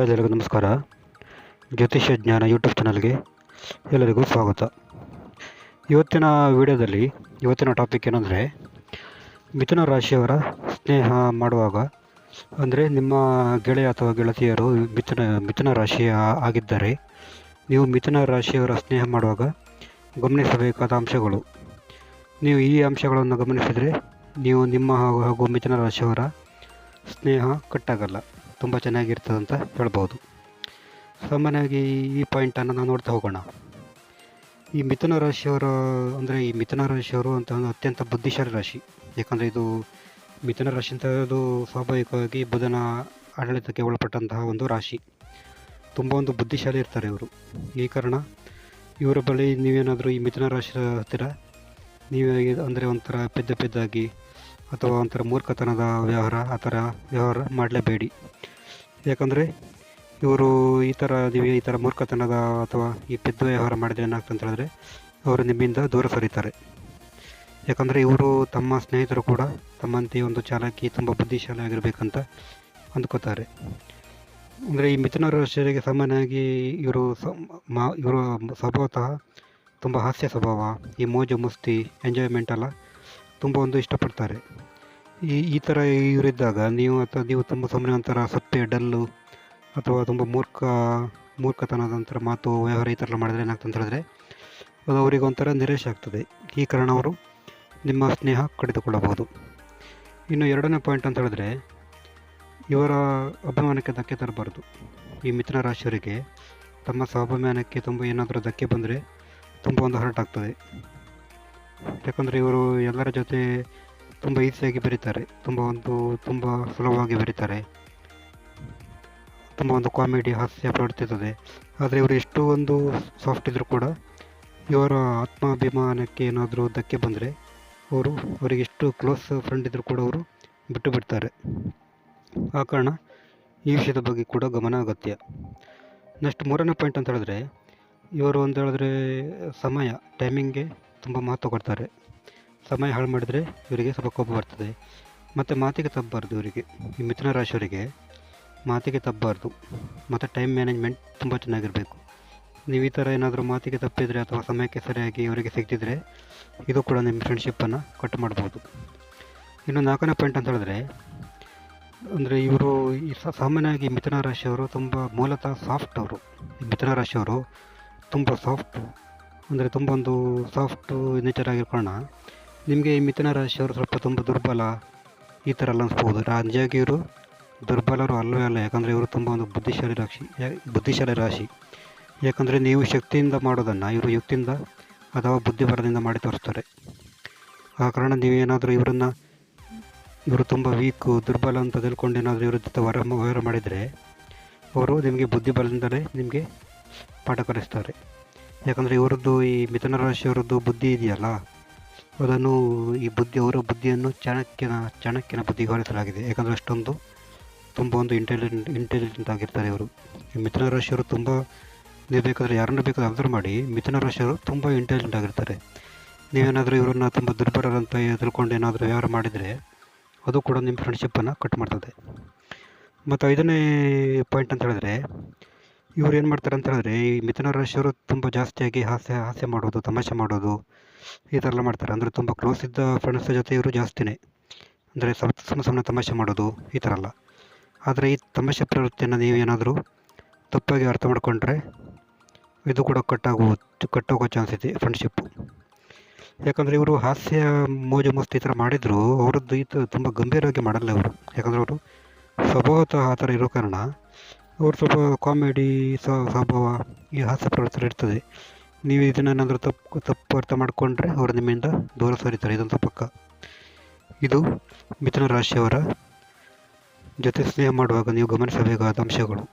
ಎಲ್ಲರಿಗೂ ನಮಸ್ಕಾರ. ಜ್ಯೋತಿಷ್ಯ ಜ್ಞಾನ ಯೂಟ್ಯೂಬ್ ಚಾನಲ್ಗೆ ಎಲ್ಲರಿಗೂ ಸ್ವಾಗತ. ಇವತ್ತಿನ ವಿಡಿಯೋದಲ್ಲಿ ಇವತ್ತಿನ ಟಾಪಿಕ್ ಏನಂದರೆ, ಮಿಥುನ ರಾಶಿಯವರ ಸ್ನೇಹ ಮಾಡುವಾಗ, ಅಂದರೆ ನಿಮ್ಮ ಗೆಳೆಯ ಅಥವಾ ಗೆಳತಿಯರು ಮಿಥುನ ಮಿಥುನ ರಾಶಿಯ ಆಗಿದ್ದರೆ, ನೀವು ಮಿಥುನ ರಾಶಿಯವರ ಸ್ನೇಹ ಮಾಡುವಾಗ ಗಮನಿಸಬೇಕಾದ ಅಂಶಗಳು. ನೀವು ಈ ಅಂಶಗಳನ್ನು ಗಮನಿಸಿದರೆ, ನೀವು ನಿಮ್ಮ ಹಾಗೂ ಹಾಗೂ ಮಿಥುನ ರಾಶಿಯವರ ಸ್ನೇಹ ಕಟ್ಟಾಗಲ್ಲ. ತುಂಬ ಚೆನ್ನಾಗಿರ್ತದೆ ಅಂತ ಹೇಳ್ಬೋದು ಸಾಮಾನ್ಯವಾಗಿ ಈ ಪಾಯಿಂಟನ್ನು ನಾವು ನೋಡ್ತಾ ಹೋಗೋಣ. ಈ ಮಿಥುನ ರಾಶಿಯವರು, ಅಂದರೆ ಈ ಮಿಥುನ ರಾಶಿಯವರು ಅಂತ ಒಂದು ಅತ್ಯಂತ ಬುದ್ಧಿಶಾಲಿ ರಾಶಿ. ಯಾಕಂದರೆ ಇದು ಮಿಥುನ ರಾಶಿ ಅಂತ ಹೇಳೋದು ಸ್ವಾಭಾವಿಕವಾಗಿ ಬುಧನ ಆಡಳಿತಕ್ಕೆ ಒಳಪಟ್ಟಂತಹ ಒಂದು ರಾಶಿ. ತುಂಬ ಒಂದು ಬುದ್ಧಿಶಾಲಿ ಇರ್ತಾರೆ ಇವರು. ಈ ಕಾರಣ ಇವರ ಬಳಿ ನೀವೇನಾದರೂ ಈ ಮಿಥುನ ರಾಶಿ ಹತ್ತಿರ ನೀವೇ ಅಂದರೆ ಒಂಥರ ಪೆದ್ದ ಪೆದ್ದಾಗಿ ಅಥವಾ ಒಂಥರ ಮೂರ್ಖತನದ ವ್ಯವಹಾರ, ಆ ಥರ ವ್ಯವಹಾರ ಮಾಡಲೇಬೇಡಿ. ಯಾಕಂದರೆ ಇವರು ಈ ಥರ ನೀವು ಈ ಥರ ಮೂರ್ಖತನದ ಅಥವಾ ಈ ಪೆದ್ದ ವ್ಯವಹಾರ ಮಾಡಿದರೆ ಹೇಳಿದ್ರೆ ಅವರು ನಿಮ್ಮಿಂದ ದೂರ ಸರಿತಾರೆ. ಯಾಕಂದರೆ ಇವರು ತಮ್ಮ ಸ್ನೇಹಿತರು ಕೂಡ ತಮ್ಮಂತೆ ಒಂದು ಚಾಲಕಿ ತುಂಬ ಬುದ್ಧಿಶಾಲಿ ಆಗಿರಬೇಕಂತ ಅಂದ್ಕೋತಾರೆ. ಅಂದರೆ ಈ ಮಿಥುನ ರಾಶಿಯರಿಗೆ ಸಾಮಾನ್ಯವಾಗಿ ಇವರು ಮಾ, ಇವರು ಸ್ವಭಾವತಃ ತುಂಬ ಹಾಸ್ಯ ಸ್ವಭಾವ, ಈ ಮೋಜು, ಮುಸ್ತಿ, ಎಂಜಾಯ್ಮೆಂಟ್ ಎಲ್ಲ ತುಂಬ ಒಂದು ಇಷ್ಟಪಡ್ತಾರೆ. ಈ ಈ ಥರ ಇವರಿದ್ದಾಗ ನೀವು ಅಥವಾ ನೀವು ತುಂಬ ಸುಮ್ಮನೆ ಒಂಥರ ಸಪ್ಪೆ ಡಲ್ಲು ಅಥವಾ ತುಂಬ ಮೂರ್ಖ, ಮೂರ್ಖತನದ ಒಂಥರ ಮಾತು, ವ್ಯವಹಾರ ಈ ಥರ ಮಾಡಿದ್ರೆ ಏನಾಗ್ತದೆ ಅಂತ ಹೇಳಿದ್ರೆ ಅದು ಅವರಿಗೆ ಒಂಥರ ನಿರಾಶೆ ಆಗ್ತದೆ. ಈ ಕಾರಣ ಅವರು ನಿಮ್ಮ ಸ್ನೇಹ ಕಡಿದುಕೊಳ್ಳಬಹುದು. ಇನ್ನು ಎರಡನೇ ಪಾಯಿಂಟ್ ಅಂತ ಹೇಳಿದ್ರೆ ಇವರ ಅಭಿಮಾನಕ್ಕೆ ಧಕ್ಕೆ ತರಬಾರ್ದು. ಈ ಮಿಥುನ ರಾಶಿಯವರಿಗೆ ತಮ್ಮ ಸ್ವಾಭಿಮಾನಕ್ಕೆ ತುಂಬ ಏನಾದರೂ ಧಕ್ಕೆ ಬಂದರೆ ತುಂಬ ಒಂದು ಹರ್ಟ್ ಆಗ್ತದೆ. ಯಾಕಂದರೆ ಇವರು ಎಲ್ಲರ ಜೊತೆ ತುಂಬ ಈಸಿಯಾಗಿ ಬರೀತಾರೆ. ತುಂಬ ಒಂದು, ತುಂಬ ಸುಲಭವಾಗಿ ಬರೀತಾರೆ. ತುಂಬ ಒಂದು ಕಾಮಿಡಿ, ಹಾಸ್ಯ ಪಡ್ತಿರ್ತದೆ ಆದರೆ ಇವರು ಎಷ್ಟು ಒಂದು ಸಾಫ್ಟ್ ಇದ್ದರೂ ಕೂಡ ಇವರ ಆತ್ಮಾಭಿಮಾನಕ್ಕೆ ಏನಾದರೂ ಧಕ್ಕೆ ಬಂದರೆ ಅವರು ಅವರಿಗೆ ಎಷ್ಟು ಕ್ಲೋಸ್ ಫ್ರೆಂಡ್ ಇದ್ದರೂ ಕೂಡ ಅವರು ಬಿಟ್ಟು ಬಿಡ್ತಾರೆ. ಆ ಕಾರಣ ಈ ವಿಷಯದ ಬಗ್ಗೆ ಕೂಡ ಗಮನ ಅಗತ್ಯ. ನೆಕ್ಸ್ಟ್ ಮೂರನೇ ಪಾಯಿಂಟ್ ಅಂತ ಹೇಳಿದ್ರೆ, ಇವರು ಒಂದು ಹೇಳಿದ್ರೆ ಸಮಯ ಟೈಮಿಂಗ್ಗೆ ತುಂಬ ಮಹತ್ವ ಕೊಡ್ತಾರೆ. ಸಮಯ ಹಾಳು ಮಾಡಿದರೆ ಇವರಿಗೆ ಸ್ವಲ್ಪ ಕೋಪ ಬರ್ತದೆ. ಮತ್ತು ಮಾತಿಗೆ ತಪ್ಪಬಾರ್ದು ಇವರಿಗೆ. ಈ ಮಿಥುನ ರಾಶಿಯವರಿಗೆ ಮಾತಿಗೆ ತಪ್ಪಬಾರ್ದು. ಮತ್ತು ಟೈಮ್ ಮ್ಯಾನೇಜ್ಮೆಂಟ್ ತುಂಬ ಚೆನ್ನಾಗಿರಬೇಕು. ನೀವು ಈ ಥರ ಏನಾದರೂ ಮಾತಿಗೆ ತಪ್ಪಿದರೆ ಅಥವಾ ಸಮಯಕ್ಕೆ ಸರಿಯಾಗಿ ಇವರಿಗೆ ಸಿಗ್ತಿದ್ರೆ ಇದು ಕೂಡ ನಿಮ್ಮ ಫ್ರೆಂಡ್ಶಿಪ್ಪನ್ನು ಕಟ್ ಮಾಡ್ಬೋದು. ಇನ್ನು ನಾಲ್ಕನೇ ಪಾಯಿಂಟ್ ಅಂತ ಹೇಳಿದ್ರೆ, ಅಂದರೆ ಇವರು ಈ ಸಾಮಾನ್ಯವಾಗಿ ಮಿಥುನ ರಾಶಿಯವರು ತುಂಬ ಮೂಲತಃ ಸಾಫ್ಟ್ ಅವರು. ಮಿಥುನ ರಾಶಿಯವರು ತುಂಬ ಸಾಫ್ಟು ಅಂದರೆ ತುಂಬ ಒಂದು ಸಾಫ್ಟು ನೇಚರ್ ಆಗಿರ್ಕೋಣ ನಿಮಗೆ ಈ ಮಿಥುನ ರಾಶಿಯವರು ಸ್ವಲ್ಪ ತುಂಬ ದುರ್ಬಲ ಈ ಥರ ಎಲ್ಲ ಅನಿಸ್ಬೋದು. ನಿಜವಾಗಿ ಇವರು ದುರ್ಬಲರು ಅಲ್ಲವೇ ಅಲ್ಲ, ಯಾಕಂದರೆ ಇವರು ತುಂಬ ಒಂದು ಬುದ್ಧಿಶಾಲಿ ರಾಶಿ ಬುದ್ಧಿಶಾಲಿ ರಾಶಿ. ಯಾಕಂದರೆ ನೀವು ಶಕ್ತಿಯಿಂದ ಮಾಡೋದನ್ನು, ಇವರು ಯುಕ್ತಿಯಿಂದ ಅಥವಾ ಬುದ್ಧಿಬಲದಿಂದ ಮಾಡಿ ತೋರಿಸ್ತಾರೆ. ಆ ಕಾರಣ ನೀವೇನಾದರೂ ಇವರನ್ನು, ಇವರು ತುಂಬ ವೀಕು ದುರ್ಬಲ ಅಂತ ತಿಳ್ಕೊಂಡು ಏನಾದರೂ ಇವ್ರ ಜೊತೆ ವರ ವ್ಯವಹಾರ ಮಾಡಿದರೆ, ಅವರು ನಿಮಗೆ ಬುದ್ಧಿಬಲದಿಂದಲೇ ನಿಮಗೆ ಪಾಠ ಕಲಿಸ್ತಾರೆ. ಯಾಕಂದರೆ ಇವರದ್ದು ಈ ಮಿಥುನ ರಾಶಿಯವರದ್ದು ಬುದ್ಧಿ ಇದೆಯಲ್ಲ ಅದನ್ನು ಈ ಬುದ್ಧಿ, ಅವರ ಬುದ್ಧಿಯನ್ನು ಚಾಣಕ್ಯನ ಚಾಣಕ್ಯನ ಬುದ್ಧಿಗೆ ಹೋಲಿಸಲಾಗಿದೆ ಯಾಕಂದರೆ ಅಷ್ಟೊಂದು ತುಂಬ ಒಂದು ಇಂಟೆಲಿಜೆಂಟ್ ಇಂಟೆಲಿಜೆಂಟ್ ಆಗಿರ್ತಾರೆ ಇವರು. ಈ ಮಿಥುನ ರಾಶಿಯವರು ತುಂಬ ನೀವು ಬೇಕಾದರೆ ಯಾರನ್ನ ಬೇಕಾದ್ರೆ ಅಬ್ಸರ್ವ್ ಮಾಡಿ, ಮಿಥುನ ರಾಶಿಯವರು ತುಂಬ ಇಂಟೆಲಿಜೆಂಟ್ ಆಗಿರ್ತಾರೆ. ನೀವೇನಾದರೂ ಇವರನ್ನು ತುಂಬ ದುರ್ಬಲರಂತ ತಿಳ್ಕೊಂಡು ಏನಾದರೂ ವ್ಯವಹಾರ ಮಾಡಿದರೆ, ಅದು ಕೂಡ ನಿಮ್ಮ ಫ್ರೆಂಡ್ಶಿಪ್ಪನ್ನು ಕಟ್ ಮಾಡ್ತದೆ. ಮತ್ತು ಐದನೇ ಪಾಯಿಂಟ್ ಅಂತ ಹೇಳಿದ್ರೆ, ಇವ್ರು ಏನು ಮಾಡ್ತಾರೆ ಅಂತ ಹೇಳಿದ್ರೆ, ಈ ಮಿಥುನ ರಾಶಿಯವರು ತುಂಬ ಜಾಸ್ತಿಯಾಗಿ ಹಾಸ್ಯ ಹಾಸ್ಯ ಮಾಡೋದು, ತಮಾಷೆ ಮಾಡೋದು ಈ ಥರ ಎಲ್ಲ ಮಾಡ್ತಾರೆ. ಅಂದರೆ ತುಂಬ ಕ್ಲೋಸ್ ಇದ್ದ ಫ್ರೆಂಡ್ಸ್ ಜೊತೆ ಇವರು ಜಾಸ್ತಿನೇ. ಅಂದರೆ ಸ್ವಲ್ಪ ಸುಮ್ಮನೆ ಸುಮ್ಮನೆ ತಮಾಷೆ ಮಾಡೋದು ಈ ಥರ ಎಲ್ಲ ಆದರೆ ಈ ತಮಾಷೆ ಪ್ರವೃತ್ತಿಯನ್ನು ನೀವೇನಾದರೂ ತಪ್ಪಾಗಿ ಅರ್ಥ ಮಾಡಿಕೊಂಡ್ರೆ ಇದು ಕೂಡ ಕಟ್ಟಾಗುವ ಕಟ್ಟೋಗೋ ಚಾನ್ಸ್ ಇದೆ ಫ್ರೆಂಡ್ಶಿಪ್ಪು ಯಾಕಂದರೆ ಇವರು ಹಾಸ್ಯ, ಮೋಜು ಮಸ್ತಿ ಈ ಥರ ಮಾಡಿದರೂ, ಅವರದ್ದು ಥರ ತುಂಬ ಗಂಭೀರವಾಗಿ ಮಾಡಲ್ಲ ಅವರು ಯಾಕಂದರೆ ಅವರು ಸ್ವಭಾವತಃ ಆ ಥರ ಇರೋ ಕಾರಣ ಅವ್ರು ಸ್ವಲ್ಪ ಕಾಮಿಡಿ ಸ್ವಭಾವ ಈ ಹಾಸ್ಯ ಪ್ರವೃತ್ತಿ ಇರ್ತದೆ. ನೀವು ಇದನ್ನೇನಾದರೂ ತಪ್ಪು ತಪ್ಪು ಅರ್ಥ ಮಾಡಿಕೊಂಡ್ರೆ ಅವರು ನಿಮ್ಮಿಂದ ದೂರ ಸರಿತಾರೆ, ಇದೊಂದು ಪಕ್ಕ ಇದು ಮಿಥುನ ರಾಶಿಯವರ ಜೊತೆ ಸ್ನೇಹ ಮಾಡುವಾಗ ನೀವು ಗಮನಿಸಬೇಕಾದ ಅಂಶಗಳು.